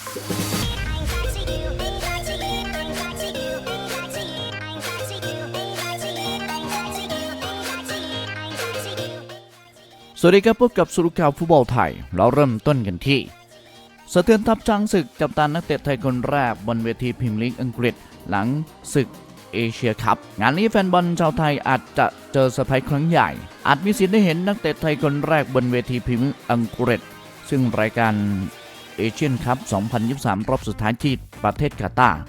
สวัสดีครับพบกับสุรุข่าวฟุตบอลไทย เราเริ่มต้นกันที่สะเทือนทัพช้างศึกกับตันนักเตะไทยคนแรกบนเวทีพรีเมียร์ลีกอังกฤษ หลังศึกเอเชียคัพงานนี้แฟนบอลชาวไทยอาจจะเจอเซอร์ไพรส์ครั้งใหญ่ อาจมีสิทธิ์ได้เห็นนักเตะไทยคนแรกบนเวทีพรีเมียร์อังกฤษ ซึ่งรายการ เอเชียนคัพ 2023 รอบสุดท้ายที่ประเทศกาตาร์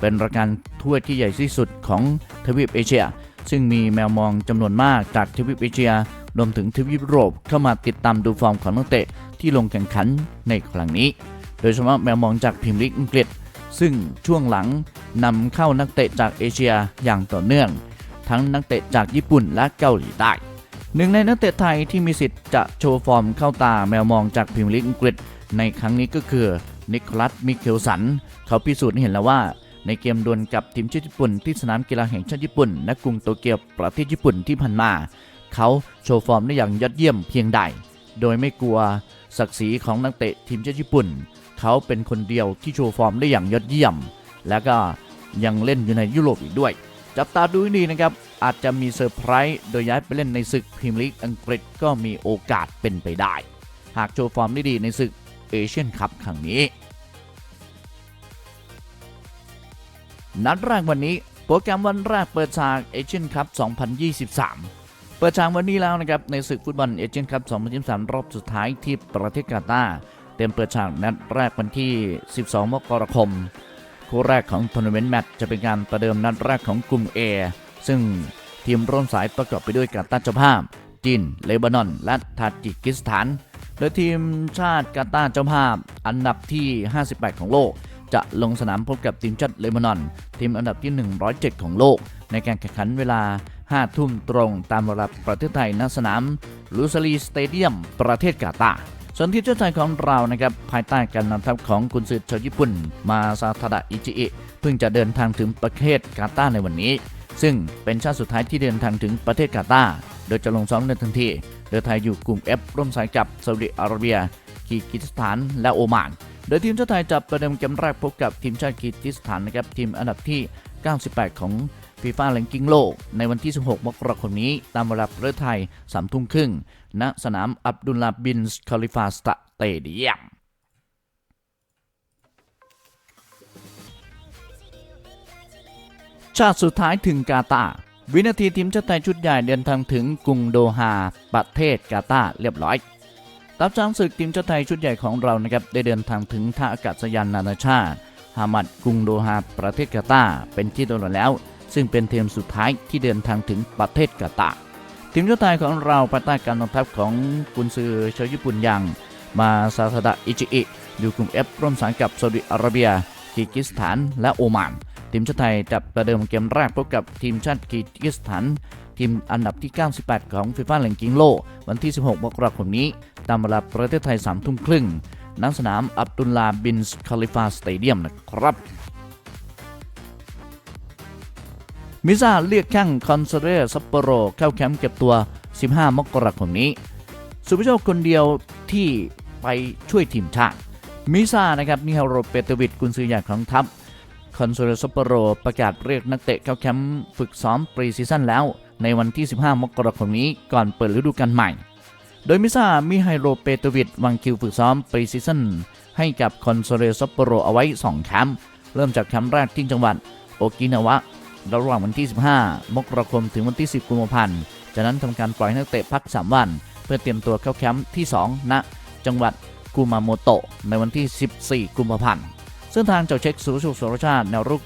เป็นรายการถ้วยที่ใหญ่ที่สุดของทวีปเอเชีย ซึ่งมีแมวมองจำนวนมากจากทวีปเอเชียรวมถึงทวีปยุโรปเข้ามาติดตามดูฟอร์มของนักเตะที่ลงแข่งขันในครั้งนี้ โดยเฉพาะแมวมองจากพรีเมียร์ลีกอังกฤษ ซึ่งช่วงหลังนำเข้านักเตะจากเอเชียอย่างต่อเนื่อง ทั้งนักเตะจากญี่ปุ่นและเกาหลีใต้หนึ่งในนักเตะไทยที่มีสิทธิ์จะโชว์ฟอร์มเข้าตาแมวมองจากพรีเมียร์ลีกอังกฤษ ในครั้งนี้ก็คือนิโคลัสมิเคลสัน เขาพิสูจน์ให้เห็นแล้วว่า ในเกมดวลกับทีมชาติญี่ปุ่นที่สนามกีฬาแห่งชาติญี่ปุ่นณกรุงโตเกียวประเทศญี่ปุ่นที่ผ่านมา เขาโชว์ฟอร์มได้อย่างยอดเยี่ยมเพียงใด โดยไม่กลัวศักดิ์ศรีของนักเตะทีมชาติญี่ปุ่น เขาเป็นคนเดียวที่โชว์ฟอร์มได้อย่างยอดเยี่ยม แล้วก็ยังเล่นอยู่ในยุโรปอีกด้วย จับตาดูให้ดีนะครับอาจจะมีเซอร์ไพรส์โดยย้ายไปเล่นในศึกพรีเมียร์ลีกอังกฤษก็มีโอกาสเป็นไปได้ หากโชว์ฟอร์มได้ดีในศึก เอเชียนคัพครั้งนี้ นัดแรกวันนี้โปรแกรมวันแรกเปิดฉากเอเชียนคัพ 2023 เปิดฉากวันนี้แล้วนะครับในศึกฟุตบอลเอเชียนคัพ 2023 รอบสุดท้ายที่ประเทศกาตาร์เต็มเปิดฉากนัดแรกวันที่ 12 มกราคม คู่แรกของทัวร์นาเมนต์แมตช์จะเป็นการประเดิมนัดแรกของกลุ่ม A ซึ่งทีมร่วมสายประกอบไปด้วยกาตาร์เจ้าภาพจีนเลบานอน และทาจิกิสถาน โดยทีมชาติกาตาร์เจ้าภาพอันดับที่ 58 ของโลก จะลงสนามพบกับทีมชาติเลบานอน ทีมอันดับที่ 107 ของโลก ในการแข่งขันเวลา 5 ทุ่มตรงตามเวลาประเทศไทยณสนามลูซารีสเตเดียม ประเทศกาตาร์ส่วนทีมชาติไทยของเรานะครับภายใต้การนำทัพของกุนซือชาวญี่ปุ่น มาซาทาดะอิจิอิเพิ่งจะเดินทางถึงประเทศกาตาร์ในวันนี้ ซึ่งเป็นชาติสุดท้ายที่เดินทางถึงประเทศกาตาร์ โดยจะลงซ้อมในทันทีโดยไทยอยู่กลุ่ม F ร่วมสายกับซาอุดิอาระเบียคีร์กิสถานและโอมาน โดยทีมชาติไทยจะประเดิมเกมแรกพบกับทีมชาติคีร์กิสถานนะครับทีมอันดับที่ 98 ของฟีฟ่าแรงกิ้งโลก ในวันที่ 16 มกราคมนี้ ตามเวลาประเทศไทย3ทุ่มครึ่ง ณ สนามอับดุลลาบินส์คาลิฟาสตาเตเดียมชาติสุดท้ายถึงกาตา วินาทีทีมชาติไทยชุดใหญ่เดินทางถึงกรุงโดฮาประเทศกาตาร์เรียบร้อยทัพช้างศึกทีมชาติไทยชุดใหญ่ของเรานะครับได้เดินทางถึงท่าอากาศยานนานาชาติฮามัดกรุงโดฮาประเทศกาตาร์เป็นที่ตลอดแล้ว ซึ่งเป็นทีมสุดท้ายที่เดินทางถึงประเทศกาตาร์ทีมชาติไทยของเราภายใต้การนำทัพของกุนซือชาวญี่ปุ่นอย่างมาซาซาดะอิจิอิอยู่กลุ่ม F ร่วมสายกับซาอุดิอาระเบียคีกิสถานและโอมาน ทีมชาติไทยจะประเดิมเกมแรกพบกับทีมชาติคีกิสถานทีมอันดับที่ 98 ของฟีฟ่าแรงกิ้งโลกวันที่ 16 มกราคมนี้ ตามเวลาประเทศไทย 3 ทุ่มครึ่งณสนามอับดุลลาบินส์คาลิฟาสเตเดียมนะครับ มิซาเรียกแข้งคอนเซเรซัปโปโรเข้าแคมป์เก็บตัว 15 มกราคมนี้ สุภโชคคนเดียวที่ไปช่วยทีมชาติ มิซานะครับนิฮาโรเปเตวิดกุนซือใหญ่ของทัพ คอนโซลซปโปโรประกาศเรียกนักเตะเข้าแคมป์ฝึกซ้อมปรีซีซั่นแล้ว ในวันที่ 15 มกราคมนี้ก่อนเปิดฤดูกาลใหม่ โดยมิซ่ามีไฮโรเปโตวิดวางคิวฝึกซ้อมปรีซีซั่นให้กับคอนโซลซปโปโรเอาไว้2แคมป์เริ่มจากแคมป์แรกที่จังหวัดโอกินาวะระหว่างวันที่ 15 มกราคมถึงวันที่ 10 กุมภาพันธ์ จากนั้นทำการปล่อยนักเตะพัก 3 วัน เพื่อเตรียมตัวเข้าแคมป์ที่2ณจังหวัดกุมาโมโตะในวันที่ 14 กุมภาพันธ์ ซึ่งทางเจ้าเช็คสุรสุขสรชาติแนวรุก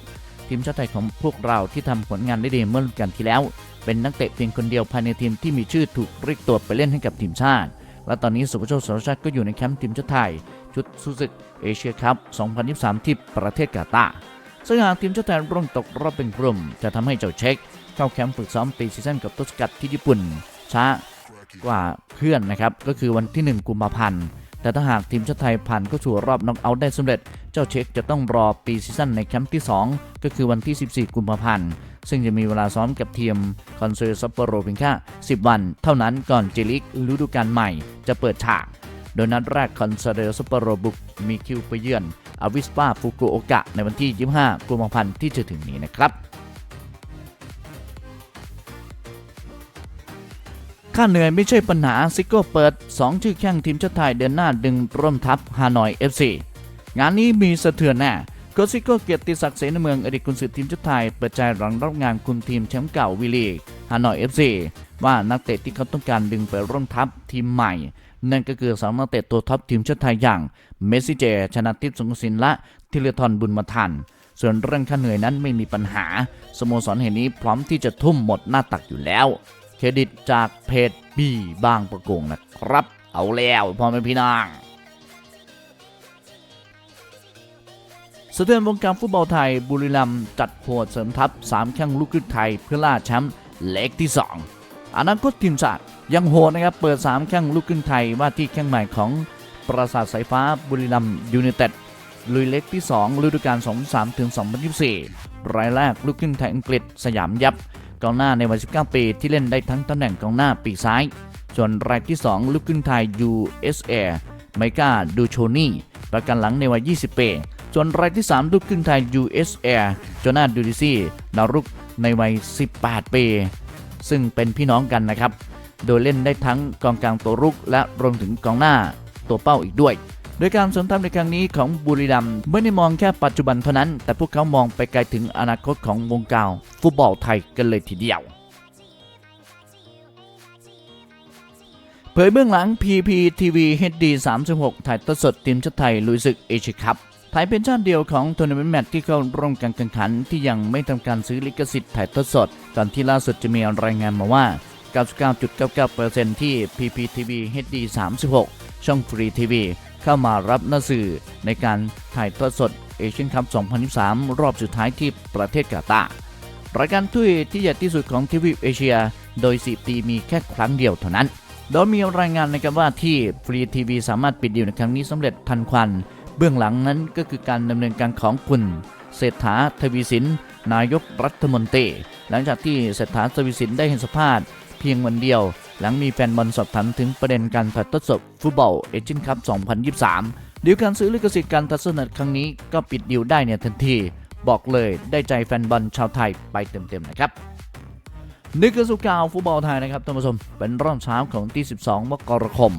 ทีมชาติไทยของพวกเราที่ทำผลงานได้ดีเมื่อฤดูกาลที่แล้ว เป็นนักเตะเพียงคนเดียวภายในทีมที่มีชื่อถูกเรียกตัวไปเล่นให้กับทีมชาติ และตอนนี้สุภโชคสรชาติก็อยู่ในแคมป์ทีมชาติไทย ชุดสู้ศึกเอเชียคัพ 2023 ที่ประเทศกาตาร์ซึ่งหากทีมชาติไทยร่วงตกรอบเป็นกลุ่ม จะทำให้เจ้าเช็ค เข้าแคมป์ฝึกซ้อมปีซีซั่นกับต้นสกัดที่ญี่ปุ่นช้ากว่าเพื่อนนะครับก็คือวันที่ 1 กุมภาพันธ์ แต่ถ้าหากทีมชาติไทยผ่านเข้าสู่รอบน็อกเอาท์ได้สำเร็จ เจ้าเช็คจะต้องรอปีซีซั่นในแคมป์ที่ 2 ก็คือวันที่ 14 กุมภาพันธ์ ซึ่งจะมีเวลาซ้อมกับทีมคอนเซอร์ซัปโปโรเพียงแค่10 วัน เท่านั้นก่อนเจลิกฤดูกาลใหม่จะเปิดฉาก โดยนัดแรกคอนซาเดลสเปโรบุกมีคิวไปเยือนอวิสปาฟุกุโอกะในวันที่ 25 กุมภาพันธ์ที่จะถึงนี้นะครับ ค่าเหนื่อยไม่ใช่ปัญหาซิโก้เปิด 2 ชื่อแข้งทีมชาติไทยเดินหน้าดึงร่วมทัพฮานอย FC งานนี้มีสะเทือนแน่โคซิโก้เกียรติศักดิ์เสนเมืองอดีตกุนซือทีมชาติไทยเปิดใจหลังรับงานคุมทีมแชมป์เก่าวิลีกฮานอย FC ว่านักเตะที่เขาต้องการดึงไปร่วมทัพทีมใหม่ นั่นก็คือสองนักเตะตัวท็อปทีมชาติไทยอย่าง เมสซี่เจ ชนะทิพย์สงกสินและธิรทรบุญมาทัน ส่วนเรื่องค่าเหนื่อยนั้นไม่มีปัญหา สโมสรแห่งนี้พร้อมที่จะทุ่มหมดหน้าตักอยู่แล้ว รดิตจากเพจบีบางประกงนะครับ เอาแล้วพ่อแม่พี่น้องสะเทือนวงการฟุตบอลไทยบุรีรัมย์จัดโหดเสริมทัพ3แข้งลูกครึ่งไทยเพื่อล่าแชมป์เล็กที่ 2อนาคตทีมชาติยังโหดนะครับเปิด 3 แข้งลูกครึ่งไทยว่าที่แข้งใหม่ของปราสาทสายฟ้าบุรีรัมย์ยูไนเต็ดลุยเล็กที่ 2 ฤดูกาล2023ถึง2024 รายแรกลูกครึ่งไทยอังกฤษสยามยับ กองหน้าในวัย 19 ปีที่เล่นได้ทั้งตำแหน่งกองหน้าปีกซ้าย ส่วนรายที่ 2 ลูกครึ่งไทย USA ไมกาดูโชนี่ ประกันหลังในวัย 20 ปี ส่วนรายที่ 3 ลูกครึ่งไทย USA โจนาดูดิซี่ดาวรุกในวัย 18 ปี ซึ่งเป็นพี่น้องกันนะครับ โดยเล่นได้ทั้งกองกลางตัวรุกและรวมถึงกองหน้าตัวเป้าอีกด้วย โดยการสริมทัพในครั้งนี้ของบุรีรัมย์ไม่ได้มองแค่ปัจจุบันเท่านั้น แต่พวกเขามองไปไกลถึงอนาคตของวงการฟุตบอลไทยกันเลยทีเดียว เผยเบื้องหลัง PPTV HD 36 ถ่ายทอดสดทีมชาติไทยลุยศึกเอเชียคัพไทยเป็นชาติเดียวของทัวร์นาเมนต์แมตช์ที่เข้าร่วมการแข่งขันที่ยังไม่ทำการซื้อลิขสิทธิ์ถ่ายทอดสดก่อนที่ล่าสุดจะมีรายงานมาว่า 99.99%ที่ PPTV HD 36 ช่องฟรีทีวี เข้ามารับหน้าสื่อในการถ่ายทอดสดเอเชียนคัพ 2023 รอบสุดท้ายที่ประเทศกาตาร์รายการตุ้ยที่ใหญ่ที่สุดของทีวีเอเชีย โดย 4 ปีมีแค่ครั้งเดียวเท่านั้น โดยมีรายงานนะครับว่าที่ฟรีทีวีสามารถปิดดีลในครั้งนี้สำเร็จทันควัน เบื้องหลังนั้นก็คือการดำเนินการของคุณ เศรษฐาทวีสิน นายกรัฐมนตรี หลังจากที่เศรษฐาทวีสินได้เห็นสภาพเพียงวันเดียว หลังมีแฟนบอลสอบถามถึงประเด็นการถ่าทดสดฟุตบอลเอเชียนคัพ 2023ดีลการซื้อลิขสิทธิ์การทัดสดครั้งนี้ก็ปิดดีลได้เนี่ยทันที บอกเลยได้ใจแฟนบอลชาวไทยไปเต็มๆนะครับนี่คือสุกาวฟุตบอลไทยนะครับท่านผู้ชมเป็นรอบเช้าของที่ 12 มกราคม